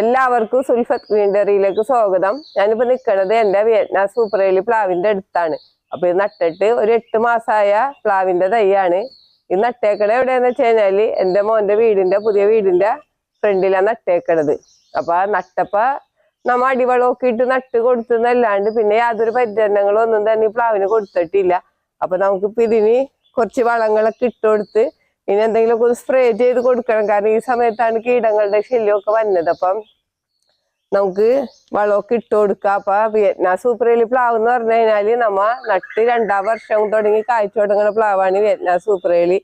എല്ലാവർക്കും സുൽഫത്ത് ഗ്രീൻഡറിയിലേക്ക് സ്വാഗതം. ഞാനിപ്പോ നിൽക്കുന്നത് എന്റെ വിയറ്റ്നാം സൂപ്പറേലി പ്ലാവിന്റെ അടുത്താണ്. അപ്പോൾ ഇത് നട്ടിട്ട് ഒരു എട്ട് മാസമായ പ്ലാവിന്റെ തൈയാണ്. ഇത് നട്ടേക്കണ എവിടെയാന്ന് വെച്ച് കഴിഞ്ഞാൽ എന്റെ മോന്റെ വീടിന്റെ പുതിയ വീടിന്റെ ഫ്രണ്ടിലാണ് നട്ടേക്കണത്. അപ്പോൾ ആ നട്ടപ്പ നമ്മ അടിവളമൊക്കെ ഇട്ട് നട്ട് കൊടുത്തെന്നല്ലാണ്ട് പിന്നെ യാതൊരു പരിചരണങ്ങളും ഒന്നും തന്നെ ഈ പ്ലാവിന് കൊടുത്തിട്ടില്ല. അപ്പൊ നമുക്കിപ്പോ ഇതിന് കുറച്ച് വളങ്ങളൊക്കെ ഇട്ട് കൊടുത്ത് ഇനി എന്തെങ്കിലുമൊക്കെ ഒന്ന് സ്പ്രേ ചെയ്ത് കൊടുക്കണം. കാരണം ഈ സമയത്താണ് കീടങ്ങളുടെ ശല്യമൊക്കെ വന്നത്. അപ്പം നമുക്ക് വളമൊക്കെ ഇട്ട് കൊടുക്കുക അപ്പൊ വിയറ്റ്നാം സൂപ്പറേലി പ്ലാവ് എന്ന് പറഞ്ഞു കഴിഞ്ഞാൽ നമ്മ നട്ട് രണ്ടാം വർഷം തുടങ്ങി കായ്ച്ചു തുടങ്ങുന്ന പ്ലാവാണ് വിയറ്റ്നാം സൂപ്പറേലി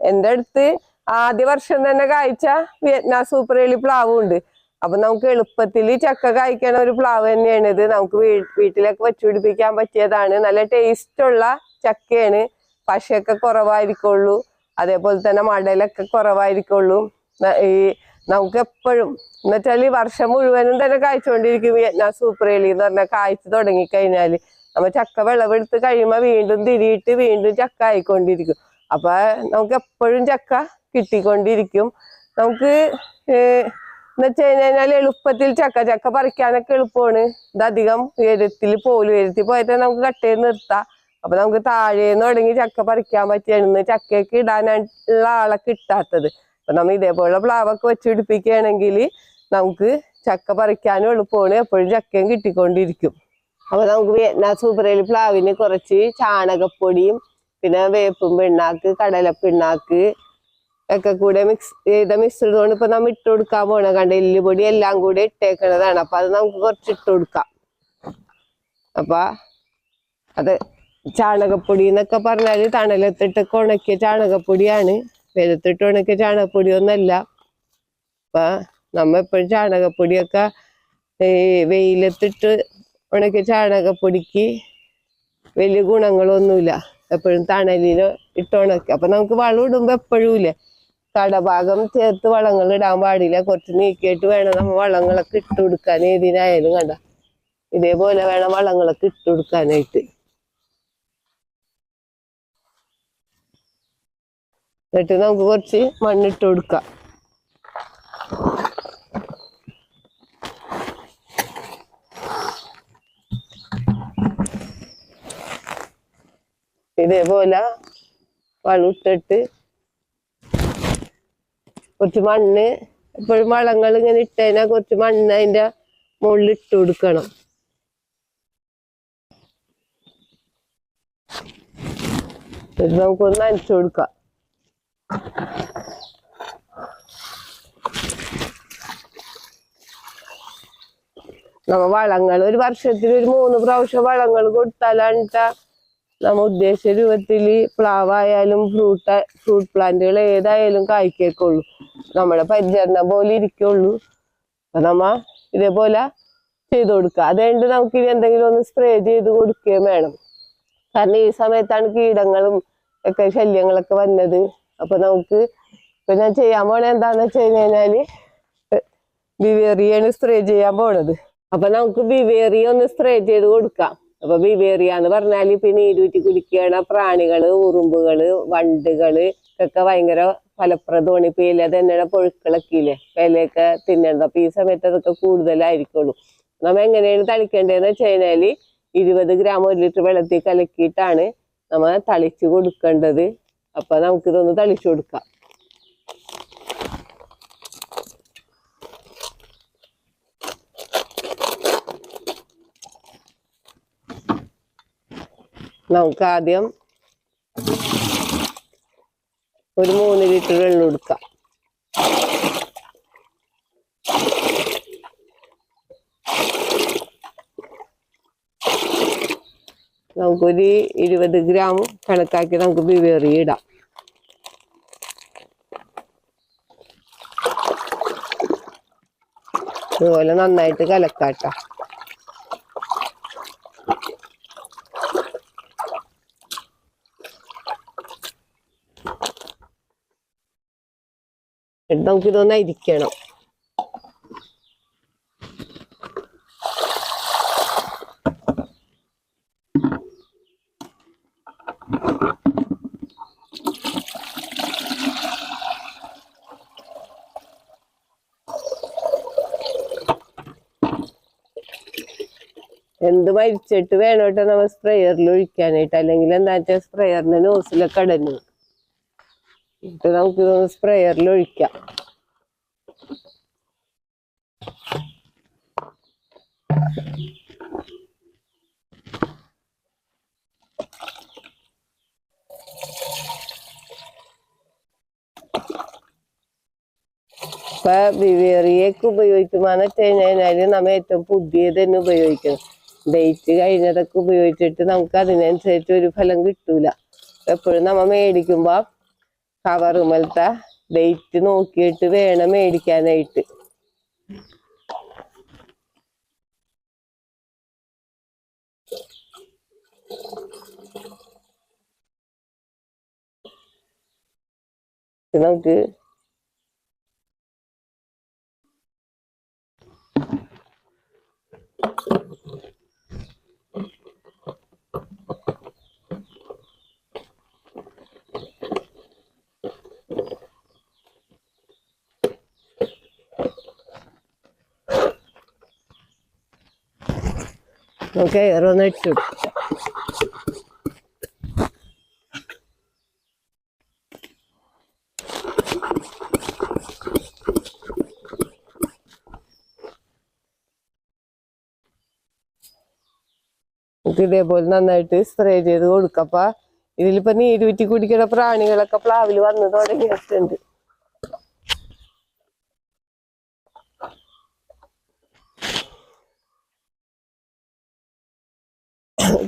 എന്റെ അടുത്ത് ആദ്യ വർഷം തന്നെ കായ്ച്ച വിയറ്റ്നാം സൂപ്പറേലി പ്ലാവും ഉണ്ട്. അപ്പൊ നമുക്ക് എളുപ്പത്തിൽ ചക്ക കായ്ക്കണ ഒരു പ്ലാവ് തന്നെയാണ് ഇത്. നമുക്ക് വീട്ടിലൊക്കെ വെച്ചുപിടിപ്പിക്കാൻ പറ്റിയതാണ്. നല്ല ടേസ്റ്റ് ഉള്ള ചക്കയാണ്. പശയൊക്കെ കുറവായിരിക്കുള്ളൂ. അതേപോലെ തന്നെ മടലൊക്കെ കുറവായിരിക്കുള്ളൂ. ഈ നമുക്ക് എപ്പോഴും എന്നുവെച്ചാൽ ഈ വർഷം മുഴുവനും തന്നെ കായ്ച്ചുകൊണ്ടിരിക്കും വിയറ്റ്നാം സൂപ്പറേലി എന്ന് പറഞ്ഞാൽ കായ്ച്ചു തുടങ്ങിക്കഴിഞ്ഞാൽ നമ്മൾ ചക്ക വിളവെടുത്ത് കഴിയുമ്പോൾ വീണ്ടും തിരിയിട്ട് വീണ്ടും ചക്ക ആയിക്കൊണ്ടിരിക്കും. അപ്പൊ നമുക്ക് എപ്പോഴും ചക്ക കിട്ടിക്കൊണ്ടിരിക്കും. നമുക്ക് എന്ന് വെച്ച് കഴിഞ്ഞാൽ എളുപ്പത്തിൽ ചക്ക ചക്ക പറിക്കാനൊക്കെ എളുപ്പമാണ്. ഇതധികം ഉയരത്തിൽ പോലും ഉയരത്തിൽ പോയിട്ട് നമുക്ക് കട്ടയിൽ നിർത്താം. അപ്പൊ നമുക്ക് താഴേന്ന് തുടങ്ങി ചക്ക പറിക്കാൻ പറ്റിയാണ് ചക്കയൊക്കെ ഇടാനുള്ള ആളെ കിട്ടാത്തത്. അപ്പൊ നമ്മൾ ഇതേപോലെ പ്ലാവൊക്കെ വെച്ച് പിടിപ്പിക്കുകയാണെങ്കിൽ നമുക്ക് ചക്ക പറിക്കാനും എളുപ്പമാണ് എപ്പോഴും ചക്കയും കിട്ടിക്കൊണ്ടിരിക്കും. അപ്പൊ നമുക്ക് വിയറ്റ്നാം സൂപ്പറേലി പ്ലാവിന് കുറച്ച് ചാണകപ്പൊടിയും പിന്നെ വേപ്പും പിണ്ണാക്ക് കടല പിണ്ണാക്ക് ഒക്കെ കൂടെ മിക്സ് ചെയ്ത മിക്സ്ഡ് കൊണ്ട് ഇപ്പൊ നമ്മൾ ഇട്ട് കൊടുക്കാൻ പോണ കണ്ട എല്ലുപൊടി എല്ലാം കൂടെ ഇട്ടേക്കണതാണ്. അപ്പൊ അത് നമുക്ക് കുറച്ച് ഇട്ട് കൊടുക്കാം. അപ്പൊ അത് ചാണകപ്പൊടി എന്നൊക്കെ പറഞ്ഞാൽ തണലത്തിട്ടൊക്കെ ഉണക്കിയ ചാണകപ്പൊടിയാണ്. വെയിലത്തിട്ട് ഉണക്കിയ ചാണകപ്പൊടി ഒന്നല്ല. അപ്പൊ നമ്മ എപ്പോഴും ചാണകപ്പൊടിയൊക്കെ ഈ വെയിലത്തിട്ട് ഉണക്കിയ ചാണകപ്പൊടിക്ക് വലിയ ഗുണങ്ങളൊന്നുമില്ല എപ്പോഴും തണലിന് ഇട്ട് ഉണക്കി. അപ്പൊ നമുക്ക് വളം ഇടുമ്പോ എപ്പോഴും ഇല്ലേ? കടഭാഗം ചേർത്ത് വളങ്ങൾ ഇടാൻ പാടില്ല. കുറച്ച് നീക്കിയിട്ട് വേണം നമ്മ വളങ്ങളൊക്കെ ഇട്ട് കൊടുക്കാൻ. ഏതിനായാലും കണ്ട? ഇതേപോലെ വേണം വളങ്ങളൊക്കെ ഇട്ട് കൊടുക്കാനായിട്ട്. എന്നിട്ട് നമുക്ക് കുറച്ച് മണ്ണിട്ട് കൊടുക്കാം. ഇതേപോലെ വളമിട്ടിട്ട് കുറച്ച് മണ്ണ് എപ്പോഴും വളങ്ങൾ ഇങ്ങനെ ഇട്ടതിനാ കുറച്ച് മണ്ണ് അതിന്റെ മുകളിൽ ഇട്ട് കൊടുക്കണം. നമുക്കൊന്ന് നനച്ചു കൊടുക്കാം. വളങ്ങൾ ഒരു വർഷത്തിൽ ഒരു മൂന്ന് പ്രാവശ്യം വളങ്ങൾ കൊടുത്താലാണ് നമ്മ ഉദ്ദേശിച്ച രൂപത്തിൽ പ്ലാവായാലും ഫ്രൂട്ട് ഫ്രൂട്ട് പ്ലാന്റുകൾ ഏതായാലും കായ്ക്കേക്കുള്ളൂ. നമ്മുടെ പരിചരണം പോലെ ഇരിക്കുള്ളൂ. അപ്പൊ നമ്മ ഇതേപോലെ ചെയ്ത് കൊടുക്കുക അതുകൊണ്ട് നമുക്ക് ഇനി എന്തെങ്കിലും ഒന്ന് സ്പ്രേ ചെയ്ത് കൊടുക്കുകയും വേണം. കാരണം ഈ സമയത്താണ് കീടങ്ങളും ഒക്കെ ശല്യങ്ങളൊക്കെ വന്നത്. അപ്പൊ നമുക്ക് ഇപ്പൊ ഞാൻ ചെയ്യാൻ പോണ എന്താന്ന് വെച്ച് കഴിഞ്ഞാൽ ബിവേറിയാണ് സ്പ്രേ ചെയ്യാൻ പോണത്. അപ്പൊ നമുക്ക് ബിവേറിയ ഒന്ന് സ്പ്രേ ചെയ്ത് കൊടുക്കാം. അപ്പൊ ബിവേറിയ എന്ന് പറഞ്ഞാൽ ഇപ്പൊ നീരൂറ്റി കുടിക്കണ പ്രാണികൾ ഉറുമ്പുകൾ വണ്ടുകൾ ഒക്കെ ഭയങ്കര ഫലപ്രദമാണ്. ഇപ്പൊ ഇല തന്നെ പൊഴുക്കളൊക്കെയില്ലേ ഇലയൊക്കെ തിന്നണ്ട അപ്പൊ ഈ സമയത്ത് അതൊക്കെ കൂടുതലായിരിക്കുള്ളൂ. നമ്മ എങ്ങനെയാണ് തളിക്കേണ്ടതെന്ന് വെച്ച് കഴിഞ്ഞാൽ ഇരുപത് ഗ്രാം ഒരു ലിറ്റർ വെള്ളത്തിൽ കലക്കിയിട്ടാണ് നമ്മൾ തളിച്ചു കൊടുക്കേണ്ടത്. അപ്പൊ നമുക്കിതൊന്ന് തളിച്ചു കൊടുക്കാം. നമുക്ക് ആദ്യം ഒരു മൂന്ന് ലിറ്റർ വെള്ളം എടുക്കാം. നമുക്കൊരു ഇരുപത് ഗ്രാം കണക്കാക്കി നമുക്ക് ബിവേറി ഇടാം. ഇതുപോലെ നന്നായിട്ട് കലക്കാട്ടോ. എന്നിട്ട് നമുക്കിതൊന്ന് അരിക്കണം. എന്ത് മരിച്ചിട്ട് വേണം കേട്ടോ നമ്മൾ സ്പ്രെയറിൽ ഒഴിക്കാനായിട്ട്. അല്ലെങ്കിൽ എന്താ സ്പ്രെയറിന്റെ നോസിലൊക്കെ അടഞ്ഞു. ഇത് നമുക്ക് സ്പ്രെയറിൽ ഒഴിക്കാം. ഇപ്പൊ വിവേറിയൊക്കെ ഉപയോഗിക്കുമ്പോന്ന് വെച്ച് കഴിഞ്ഞാൽ നമ്മ ഏറ്റവും പുതിയത് തന്നെ ഉപയോഗിക്കണം. ഡേറ്റ് കഴിഞ്ഞതൊക്കെ ഉപയോഗിച്ചിട്ട് നമുക്ക് അതിനനുസരിച്ച് ഒരു ഫലം കിട്ടൂല. എപ്പോഴും നമ്മ മേടിക്കുമ്പോ കവറുമലത്തെ ഡേറ്റ് നോക്കിയിട്ട് വേണം മേടിക്കാനായിട്ട്. നമുക്ക് നമുക്ക് എയറൊന്ന് ഇട്ടു നമുക്ക് ഇതേപോലെ നന്നായിട്ട് സ്പ്രേ ചെയ്ത് കൊടുക്കപ്പ ഇതിലിപ്പോ നീരൂറ്റി കുടിക്കുന്ന പ്രാണികളൊക്കെ പ്ലാവിൽ വന്ന് തുടങ്ങിയിട്ടുണ്ട്.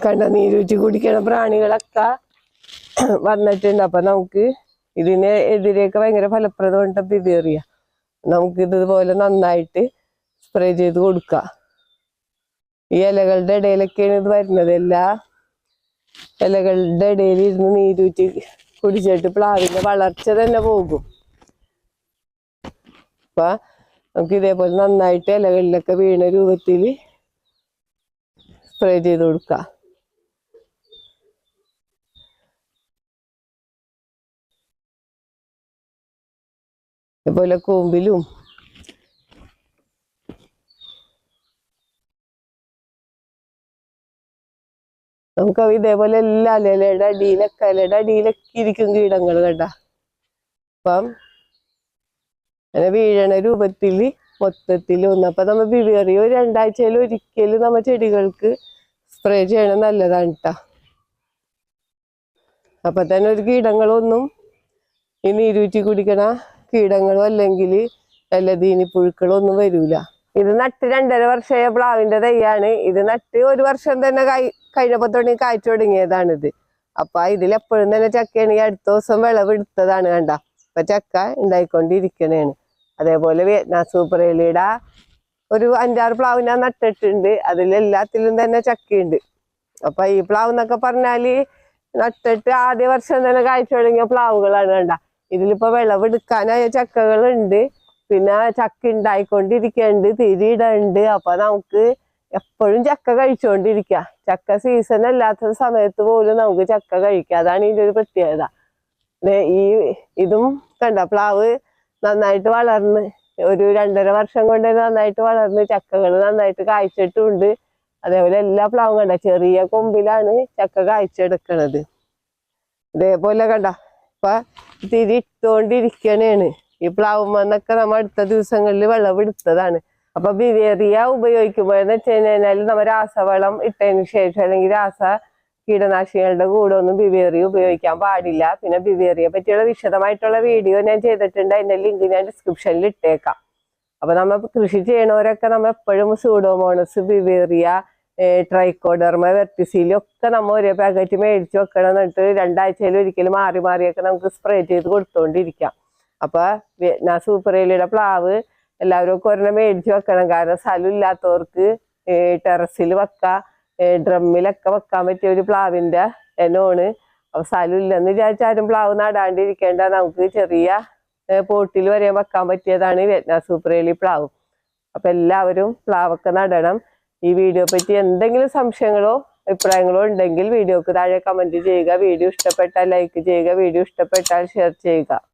കണ്ട നീരൂറ്റി കുടിക്കണ. പ്രാണികളൊക്കെ വന്നിട്ടുണ്ട്. അപ്പൊ നമുക്ക് ഇതിന് എതിരെയൊക്കെ ഭയങ്കര ഫലപ്രദമായിട്ട് ബിവേറിയ നമുക്ക് ഇതുപോലെ നന്നായിട്ട് സ്പ്രേ ചെയ്ത് കൊടുക്ക. ഈ ഇലകളുടെ ഇടയിലൊക്കെയാണ് ഇത് വരുന്നത്. എല്ലാ ഇലകളുടെ ഇടയിൽ ഇരുന്ന് നീരൂറ്റി കുടിച്ചിട്ട് പ്ലാവിന്റെ വളർച്ച തന്നെ പോകും. അപ്പൊ നമുക്ക് ഇതേപോലെ നന്നായിട്ട് ഇലകളിലൊക്കെ വീണ രൂപത്തിൽ സ്പ്രേ ചെയ്ത് കൊടുക്ക. അതുപോലെ കൂമ്പിലും. നമുക്ക് ഇതേപോലെ എല്ലാ ഇലയുടെ അടിയിലൊക്കെ ഇലയുടെ അടിയിലൊക്കെ ഇരിക്കും കീടങ്ങൾ കേട്ടാ. അപ്പം അങ്ങനെ വീഴണ രൂപത്തിൽ മൊത്തത്തിൽ ഒന്ന് അപ്പൊ നമ്മ വിവേറിയോ രണ്ടാഴ്ചയിൽ ഒരിക്കലും നമ്മ ചെടികൾക്ക് സ്പ്രേ ചെയ്യണം നല്ലതാണ് കേട്ടാ അപ്പൊ തന്നെ ഒരു കീടങ്ങളൊന്നും ഈ നീരൂറ്റി കുടിക്കണ കീടങ്ങളും അല്ലെങ്കിൽ വല്ല ദീനിപ്പുഴുക്കളൊന്നും വരൂല. ഇത് നട്ട് രണ്ടര വർഷമായ പ്ലാവിന്റെ തൈയാണ്. ഇത് നട്ട് ഒരു വർഷം തന്നെ കൈ കഴിഞ്ഞപ്പോ തുടങ്ങി കായ്ച്ചു തുടങ്ങിയതാണിത്. അപ്പൊ ഇതിലെപ്പോഴും തന്നെ ചക്കയാണ് ഈ അടുത്ത ദിവസം വിളവെടുത്തതാണ് കണ്ട. അപ്പൊ ചക്ക ഉണ്ടായിക്കൊണ്ടിരിക്കണേണ്. അതേപോലെ വിയറ്റ്നാം സൂപ്പർ എലിയുടെ ഒരു അഞ്ചാറ് പ്ലാവ് ഞാൻ നട്ടിട്ടുണ്ട്. അതിലെല്ലാത്തിലും തന്നെ ചക്കയുണ്ട്. അപ്പൊ ഈ പ്ലാവ് എന്നൊക്കെ പറഞ്ഞാൽ നട്ടിട്ട് ആദ്യ വർഷം തന്നെ കാഴ്ച തുടങ്ങിയ പ്ലാവുകളാണ് കണ്ട. ഇതിലിപ്പോ വിളവെടുക്കാനായ ചക്കകളുണ്ട്. പിന്നെ ചക്ക ഉണ്ടായിക്കൊണ്ടിരിക്കുന്നുണ്ട് തിരിയിടുന്നുണ്ട് അപ്പൊ നമുക്ക് എപ്പോഴും ചക്ക കഴിച്ചുകൊണ്ടിരിക്ക ചക്ക സീസൺ അല്ലാത്ത സമയത്ത് പോലും നമുക്ക് ചക്ക കഴിക്കാം. അതാണ് ഇതിന്റെ ഒരു പ്രത്യേകത. ഈ ഇതും കണ്ട? പ്ലാവ് നന്നായിട്ട് വളർന്ന് ഒരു രണ്ടര വർഷം കൊണ്ട് തന്നെ നന്നായിട്ട് വളർന്ന് ചക്കകൾ നന്നായിട്ട് കായ്ച്ചിട്ടുണ്ട്. അതേപോലെ എല്ലാ പ്ലാവും കണ്ട ചെറിയ കൊമ്പിലാണ് ചക്ക കായ്ച്ചെടുക്കണത്. ഇതേപോലെ കണ്ട ഇപ്പൊ തിരി ഇട്ടുകൊണ്ടിരിക്കണേണ് ഈ പ്ലാവുമെന്നൊക്കെ നമ്മൾ അടുത്ത ദിവസങ്ങളിൽ വിളവെടുത്തതാണ് അപ്പൊ ബിവേറിയ ഉപയോഗിക്കുമ്പോഴെന്ന് വെച്ച് കഴിഞ്ഞാൽ നമ്മ രാസവളം ഇട്ടതിന് ശേഷം അല്ലെങ്കിൽ രാസ കീടനാശിനികളുടെ കൂടെ ഒന്നും ബിവേറിയ ഉപയോഗിക്കാൻ പാടില്ല. പിന്നെ ബിവേറിയെ പറ്റിയുള്ള വിശദമായിട്ടുള്ള വീഡിയോ ഞാൻ ചെയ്തിട്ടുണ്ട്. അതിന്റെ ലിങ്ക് ഞാൻ ഡിസ്ക്രിപ്ഷനിൽ ഇട്ടേക്കാം. അപ്പൊ നമ്മൾ കൃഷി ചെയ്യണവരൊക്കെ നമ്മൾ എപ്പോഴും സൂഡോമോണസ് ബിവേറിയ ട്രൈക്കോഡർമ വെർട്ടിസീലും ഒക്കെ നമ്മൾ ഒരേ പാക്കറ്റ് മേടിച്ച് വെക്കണം എന്നിട്ട് രണ്ടാഴ്ചയിൽ ഒരിക്കലും മാറി മാറിയൊക്കെ നമുക്ക് സ്പ്രേ ചെയ്ത് കൊടുത്തോണ്ടിരിക്കാം. അപ്പൊ വിയറ്റ്നാ സൂപ്പർ എലിയുടെ പ്ലാവ് എല്ലാവരും ഒക്കെ ഒരെണ്ണം മേടിച്ച് വെക്കണം. കാരണം സ്ഥലം ഇല്ലാത്തവർക്ക് ടെറസിൽ വെക്കാം. ഡ്രമ്മിലൊക്കെ വെക്കാൻ പറ്റിയ ഒരു പ്ലാവിന്റെ ഇനമാണ് അപ്പൊ സ്ഥലം ഇല്ലെന്ന് വിചാരിച്ചാലും പ്ലാവ് നടാണ്ടിരിക്കേണ്ട. നമുക്ക് ചെറിയ പോട്ടിൽ വരെ വെക്കാൻ പറ്റിയതാണ് വിയറ്റ്നാം സൂപ്പർ എലി പ്ലാവ്. അപ്പൊ എല്ലാവരും പ്ലാവൊക്കെ നടണം. ഈ വീഡിയോ പറ്റി എന്തെങ്കിലും സംശയങ്ങളോ അഭിപ്രായങ്ങളോ ഉണ്ടെങ്കിൽ വീഡിയോക്ക് താഴെ കമന്റ് ചെയ്യുക. വീഡിയോ ഇഷ്ടപ്പെട്ടാൽ ലൈക്ക് ചെയ്യുക. വീഡിയോ ഇഷ്ടപ്പെട്ടാൽ ഷെയർ ചെയ്യുക.